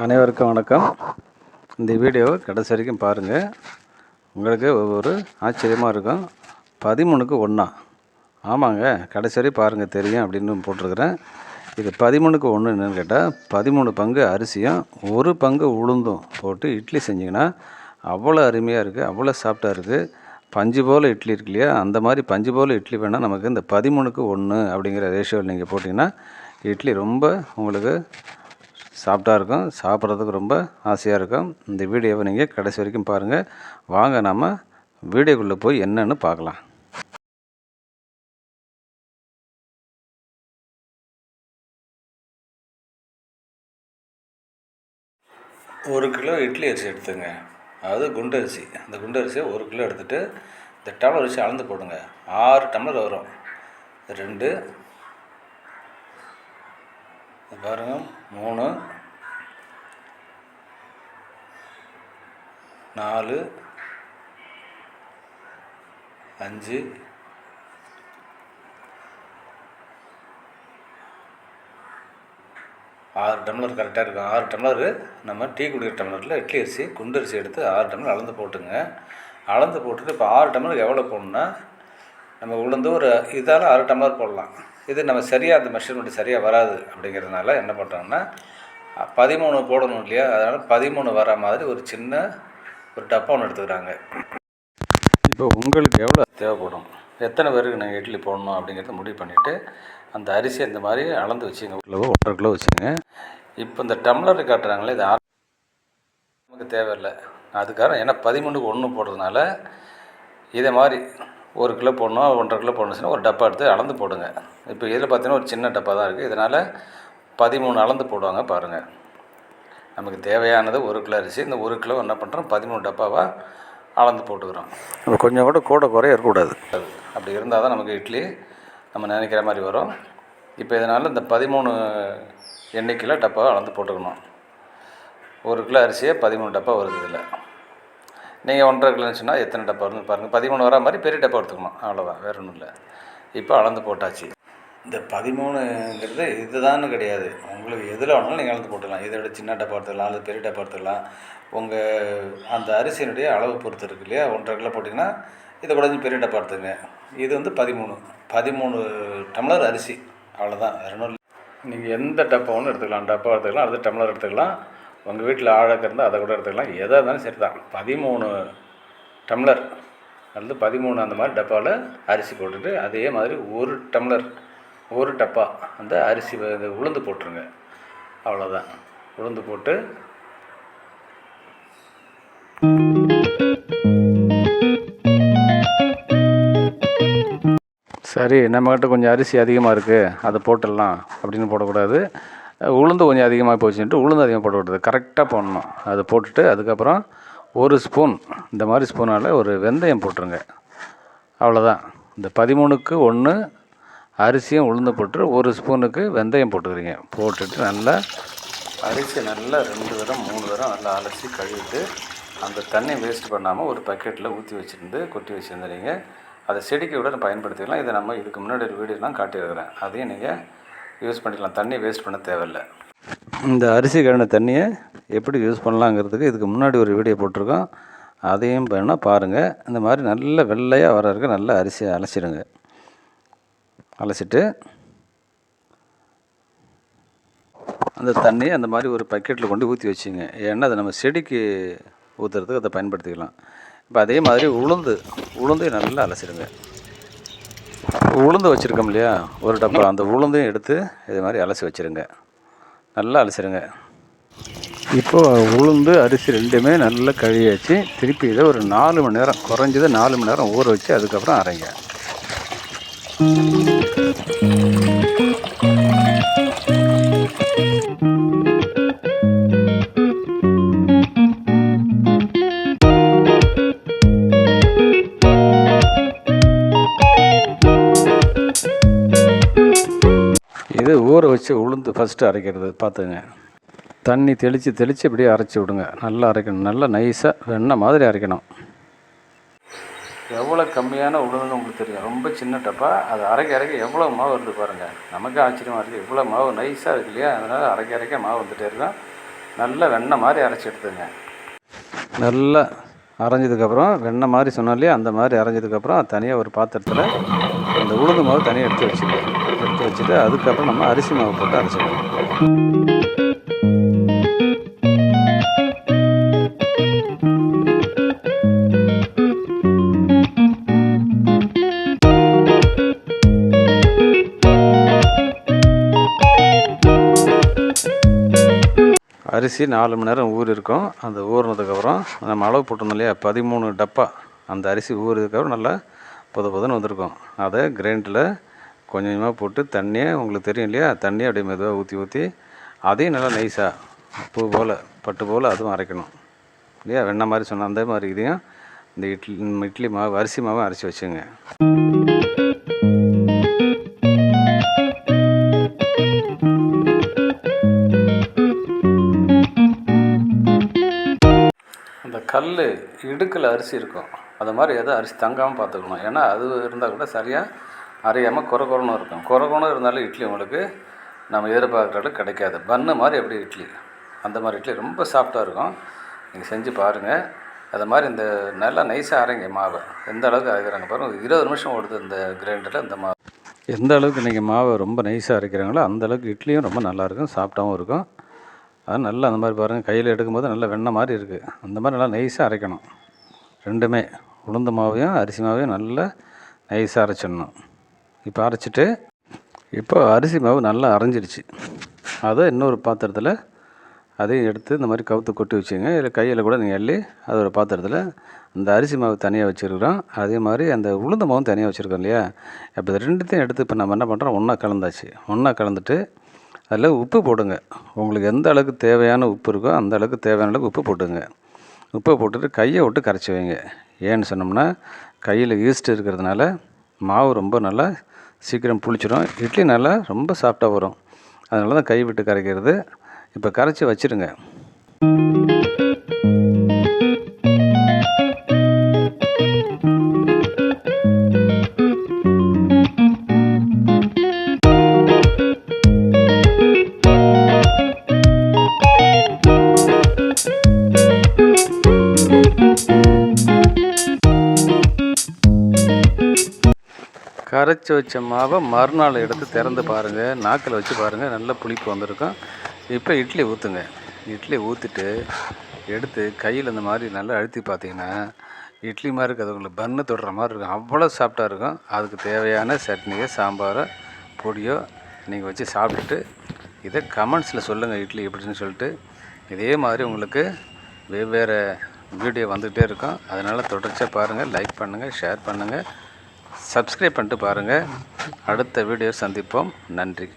அனைவருக்கும் வணக்கம். இந்த வீடியோவை கடைசி வரைக்கும் பாருங்கள் உங்களுக்கு ஒவ்வொரு ஆச்சரியமாக இருக்கும். பதிமூணுக்கு ஒன்றா ஆமாங்க கடைசி வரை பாருங்கள் தெரியும் அப்படின்னு போட்டிருக்கிறேன். இது பதிமூணுக்கு ஒன்று என்னென்னு கேட்டால் பதிமூணு பங்கு அரிசியும் ஒரு பங்கு உளுந்தும் போட்டு இட்லி செஞ்சிங்கன்னா அவ்வளோ அருமையாக இருக்குது அவ்வளோ சாஃப்டாக இருக்குது பஞ்சு போல் இட்லி இருக்கு இல்லையா? அந்த மாதிரி பஞ்சு போல் இட்லி வேணால் நமக்கு இந்த பதிமூணுக்கு ஒன்று அப்படிங்கிற ரேஷியோவில் நீங்கள் போட்டிங்கன்னா இட்லி ரொம்ப உங்களுக்கு சாஃப்டாக இருக்கும் சாப்பிட்றதுக்கு ரொம்ப ஆசையாக இருக்கும். இந்த வீடியோவை நீங்கள் கடைசி வரைக்கும் பாருங்கள் வாங்க நம்ம வீடியோக்குள்ளே போய் என்னன்னு பார்க்கலாம். ஒரு கிலோ இட்லி அரிசி எடுத்துங்க. அதாவது குண்டரிசி அந்த குண்டரிசியை ஒரு கிலோ எடுத்துகிட்டு இந்த டம்ளர் அரிசி அளந்து போடுங்க. ஆறு டம்ளர் வரும். ரெண்டு. பாருங்கள் பாருங்க. மூணு. நாலு அஞ்சு ஆறு டம்ளர் கரெக்டாக இருக்கும் ஆறு டம்ளர் நம்ம டீ குடிக்கிற டம்ளரில் இட்லி அரிசி குண்டு அரிசி எடுத்து ஆறு டம்ளர் அளந்து போட்டுங்க. அளந்து போட்டுட்டு இப்போ ஆறு டம்ளருக்கு எவ்வளோ போடணும்னா நம்ம உளுந்து ஒரு இதால் ஆறு டம்ளர் போடலாம். இது நம்ம சரியாக அந்த மெஷர்மெண்ட் சரியாக வராது அப்படிங்கிறதுனால என்ன பண்ணுறோம்னா பதிமூணு போடணும் இல்லையா? அதனால் பதிமூணு வர மாதிரி ஒரு சின்ன ஒரு டப்பா ஒன்று எடுத்துக்கிறாங்க. இப்போ உங்களுக்கு எவ்வளோ தேவைப்படும்? எத்தனை பேருக்கு நீங்கள் இட்லி போடணும் அப்படிங்கிறத முடிவு பண்ணிவிட்டு அந்த அரிசி இந்த மாதிரி அளந்து வச்சுங்க. கிலோ ஒன்றரை கிலோ வச்சுங்க. இப்போ இந்த டம்ளர் காட்டுறாங்களே இது ஆறு நமக்கு தேவையில்லை. அதுக்காக ஏன்னா பதிமூணுக்கு ஒன்று போடுறதுனால இதே மாதிரி ஒரு கிலோ போடணும் ஒன்றரை கிலோ போடணுச்சுன்னா ஒரு டப்பா எடுத்து அளந்து போடுங்க. இப்போ இதில் பார்த்தீங்கன்னா ஒரு சின்ன டப்பா தான் இருக்குது இதனால் பதிமூணு அளந்து போடுவாங்க பாருங்கள் நமக்கு தேவையானது ஒரு கிலோ அரிசி. இந்த ஒரு கிலோ என்ன பண்ணுறோம் பதிமூணு டப்பாவாக அளந்து போட்டுக்கிறோம். கொஞ்சம் கூட கூட குறைய இருக்கக்கூடாது. அது அப்படி இருந்தால் தான் நமக்கு இட்லி நம்ம நினைக்கிற மாதிரி வரும். இப்போ இதனால் இந்த பதிமூணு எண்ணிக்கையில் டப்பாவை அளந்து போட்டுக்கணும். ஒரு கிலோ அரிசியே பதிமூணு டப்பா வருது இதில். நீங்கள் ஒன்றரை கிலோன்னு சொன்னால் எத்தனை டப்பா வருதுன்னு பாருங்கள் பதிமூணு வரா மாதிரி பெரிய டப்பா எடுத்துக்கணும். அவ்வளோதான் வேறு ஒன்றும் இல்லை. இப்போ அளந்து போட்டாச்சு. இந்த பதிமூணுங்கிறது இதுதான்னு கிடையாது. உங்களுக்கு எதில் வேணாலும் நீங்கள் அளந்து போட்டுக்கலாம். இதை விட சின்ன டப்பா எடுத்துக்கலாம் அல்லது பெரிய டப்பா எடுத்துக்கலாம். உங்கள் அந்த அரிசியினுடைய அளவு பொறுத்து இருக்கு இல்லையா? ஒன்றரை கிலோ போட்டிங்கன்னா இதை கூட கொஞ்சம் பெரிய டப்பா எடுத்துங்க. இது வந்து பதிமூணு. பதிமூணு டம்ளர் அரிசி. அவ்வளோதான் இரநூறு நீங்கள் எந்த டப்பா ஒன்று எடுத்துக்கலாம். டப்பா எடுத்துக்கலாம் அடுத்து டம்ளர் எடுத்துக்கலாம். உங்கள் வீட்டில் ஆழக்க இருந்தால் அதை கூட எடுத்துக்கலாம். எதாக இருந்தாலும் சரி தான் பதிமூணு டம்ளர். அல்லது பதிமூணு அந்த மாதிரி டப்பாவில் அரிசி போட்டுட்டு அதே மாதிரி ஒரு டம்ளர் ஒரு டப்பா அந்த அரிசி உளுந்து போட்டுருங்க. அவ்வளோதான் உளுந்து போட்டு சரி நம்மக்கிட்ட கொஞ்சம் அரிசி அதிகமாக இருக்குது அதை போட்டுடலாம் அப்படின்னு போடக்கூடாது. உளுந்து கொஞ்சம் அதிகமாக போச்சுன்ட்டு உளுந்து அதிகமாக போடக்கூடாது கரெக்டாக போடணும். அதை போட்டுட்டு அதுக்கப்புறம் ஒரு ஸ்பூன் இந்த மாதிரி ஸ்பூனால் ஒரு வெந்தயம் போட்டுருங்க. அவ்வளோதான் இந்த பதிமூணுக்கு ஒன்று அரிசியும் உளுந்து போட்டு ஒரு ஸ்பூனுக்கு வெந்தயம் போட்டுக்கிறீங்க. போட்டுட்டு நல்லா அரிசி நல்லா ரெண்டு தரம் மூணு தரம் நல்லா அலசி கழுவிட்டு அந்த தண்ணியை வேஸ்ட் பண்ணாமல் ஒரு பக்கெட்டில் ஊற்றி வச்சுருந்து கொட்டி வச்சுருந்துறீங்க அதை செடிக்கு கூட பயன்படுத்திக்கலாம். இதை நம்ம இதுக்கு முன்னாடி ஒரு வீடியோலாம் காட்டியிருக்கிறேன். அதையும் நீங்கள் யூஸ் பண்ணிக்கலாம். தண்ணி வேஸ்ட் பண்ண தேவையில்லை. இந்த அரிசி கழுன தண்ணியை எப்படி யூஸ் பண்ணலாங்கிறதுக்கு இதுக்கு முன்னாடி ஒரு வீடியோ போட்டிருக்கோம். அதையும் வேணால் பாருங்கள் இந்த மாதிரி நல்ல வெள்ளையாக வர இருக்க நல்ல அரிசியை அலசிடுங்க. அலசிட்டு அந்த தண்ணியை அந்த மாதிரி ஒரு பக்கெட்டில் கொண்டு ஊற்றி வச்சுங்க. ஏன்னா அதை நம்ம செடிக்கு ஊற்றுறதுக்கு அதை பயன்படுத்திக்கலாம். இப்போ அதே மாதிரி உளுந்து உளுந்து நல்லா அலசிடுங்க. உளுந்து வச்சுருக்கோம் இல்லையா? ஒரு டப்பா. அந்த உளுந்தையும் எடுத்து இது மாதிரி அலசி வச்சுருங்க. நல்லா அலசிடுங்க. இப்போது உளுந்து அரிசி ரெண்டுமே நல்லா கழுவியாச்சு. திருப்பி இதை ஒரு நாலு மணி நேரம் குறைஞ்சது நாலு மணி நேரம் ஊற வச்சு அதுக்கப்புறம் அரைங்க. வச்சு உளுந்து ஃபஸ்ட்டு அரைக்கிறது பார்த்துங்க. தண்ணி தெளித்து தெளித்து இப்படியே அரைச்சி விடுங்க. நல்லா அரைக்கணும். நல்லா நைஸாக வெண்ணெய் மாதிரி அரைக்கணும். எவ்வளோ கம்மியான உளுந்துன்னு உங்களுக்கு தெரியும். ரொம்ப சின்ன டப்பா. அது அரைக்க அரைக்க எவ்வளோ மாவு வருது பாருங்கள் நமக்கு ஆச்சரியமாக இருக்குது இவ்வளோ மாவு நைஸாக இருக்கு இல்லையா? அதனால் அரைக்க அரைக்க மாவு வந்துட்டே இருக்கும். நல்லா வெண்ணெய் மாதிரி அரைச்சி எடுத்துங்க. நல்லா அரைஞ்சதுக்கப்புறம் வெண்ணெய் மாதிரி சொன்னோம் இல்லையா? அந்த மாதிரி அரைஞ்சதுக்கப்புறம் தனியாக ஒரு பாத்திரத்தில் அந்த உளுந்து மாவு தனியாக எடுத்து வச்சுக்கோங்க. வச்சுட்டு அதுக்கப்புறம் நம்ம அரிசி மாவு போட்டு அரைச்சிக்கணும் அரிசி நாலு மணி நேரம் ஊறி இருக்கும் அந்த ஊறினதுக்கப்புறம் நம்ம அளவு போட்டிருந்தோம் இல்லையா பதிமூணு டப்பா அந்த அரிசி ஊறினதுக்கப்புறம் நல்லா புத புதன்னு வந்திருக்கும். அதை கிரைண்டரில் கொஞ்சம் கொஞ்சமாக போட்டு தண்ணியை உங்களுக்கு தெரியும் இல்லையா? தண்ணியை அப்படியே மெதுவாக ஊற்றி ஊற்றி அதையும் நல்லா நைஸாக பூ போல் பட்டு போல் அதுவும் அரைக்கணும். இல்லையா? வெண்ணெய் மாதிரி சொன்ன அந்த மாதிரி இதையும் இந்த இட்லி இட்லி மாவு அரிசி மாவும் அரைச்சி வச்சுங்க. அந்த கல் இடுக்கில் அரிசி இருக்கும். அது மாதிரி எதுவும் அரிசி தங்காமல் பார்த்துக்கணும். ஏன்னா அது இருந்தால் கூட சரியாக அரையாமல் குறை குறைன்னு இருக்கும். குறை குறை இருந்தாலும் இட்லி உங்களுக்கு நம்ம எதிர்பார்க்குற அளவுக்கு கிடைக்காது. பன்னு மாதிரி எப்படி இட்லி? அந்த மாதிரி இட்லி ரொம்ப சாஃப்டாக இருக்கும். நீங்கள் செஞ்சு பாருங்கள் அது மாதிரி இந்த நல்லா நைஸாக அரைங்க மாவை. எந்த அளவுக்கு அரைக்கிறாங்க பாருங்கள் இருபது நிமிஷம் ஓடுது இந்த கிரைண்டரில் இந்த மாவு. எந்த அளவுக்கு நீங்கள் மாவை ரொம்ப நைஸாக அரைக்கிறாங்களோ அந்த அளவுக்கு இட்லியும் ரொம்ப நல்லாயிருக்கும் சாஃப்டாகவும் இருக்கும். அது நல்லா அந்த மாதிரி பாருங்கள் கையில் எடுக்கும்போது நல்லா வெண்ணெய் மாதிரி இருக்குது அந்த மாதிரி நல்லா நைஸாக அரைக்கணும். ரெண்டுமே. உளுந்த மாவையும் அரிசி மாவையும் நல்லா நைஸாக அரைச்சிடணும். இப்போ அரைச்சிட்டு இப்போ அரிசி மாவு நல்லா அரைஞ்சிடுச்சு அதை இன்னொரு பாத்திரத்தில் அதையும் எடுத்து இந்த மாதிரி கவுத்து கொட்டி வச்சுங்க இல்லை கையில் கூட நீங்கள் அள்ளி அது ஒரு பாத்திரத்தில் அந்த அரிசி மாவு தனியாக வச்சுருக்குறோம். அதே மாதிரி அந்த உளுந்த மாவும் தனியாக வச்சுருக்கோம் இல்லையா? இப்போ இது ரெண்டுத்தையும் எடுத்து இப்போ நம்ம என்ன பண்ணுறோம் ஒன்றா கலந்தாச்சு. ஒன்றா கலந்துட்டு அதில் உப்பு போடுங்க. உங்களுக்கு எந்த அளவுக்கு தேவையான உப்பு இருக்கோ அந்த அளவுக்கு தேவையான அளவுக்கு உப்பு போட்டுங்க உப்பை போட்டுட்டு கையை விட்டு கரைச்சி வைங்க. ஏன்னு சொன்னோம்னா கையில் ஈஸ்ட் இருக்கிறதுனால மாவு ரொம்ப நல்லா சீக்கிரம் புளிச்சிடும். இட்லி நல்லா ரொம்ப சாஃப்டாக வரும். அதனால தான் கை விட்டு கரைக்கிறது. இப்போ கரைச்சி வச்சுருங்க. கரைச்சி வச்ச மாவை மறுநாள் எடுத்து திறந்து பாருங்கள் நாக்கில் வச்சு பாருங்கள் நல்ல புளிப்பு வந்திருக்கும். இப்போ இட்லி ஊற்றுங்க இட்லி ஊற்றிட்டு எடுத்து கையில் இந்த மாதிரி நல்லா அழுத்தி பார்த்தீங்கன்னா இட்லி மாதிரி இருக்காது. உங்களுக்கு பன்னு தொடுற மாதிரி இருக்கும். அவ்வளோ சாப்பிட்டா இருக்கும். அதுக்கு தேவையான சட்னியோ சாம்பாரோ பொடியோ நீங்கள் வச்சு சாப்பிட்டுட்டு இதை கமெண்ட்ஸில் சொல்லுங்கள் இட்லி எப்படின்னு சொல்லிட்டு. இதே மாதிரி உங்களுக்கு வெவ்வேறு வீடியோ வந்துகிட்டே இருக்கும். அதனால் தொடர்ச்சியாக பாருங்கள் லைக் பண்ணுங்கள் ஷேர் பண்ணுங்கள் சப்ஸ்கிரைப் பண்ணிட்டு பாருங்கள் அடுத்த வீடியோ சந்திப்போம். நன்றி.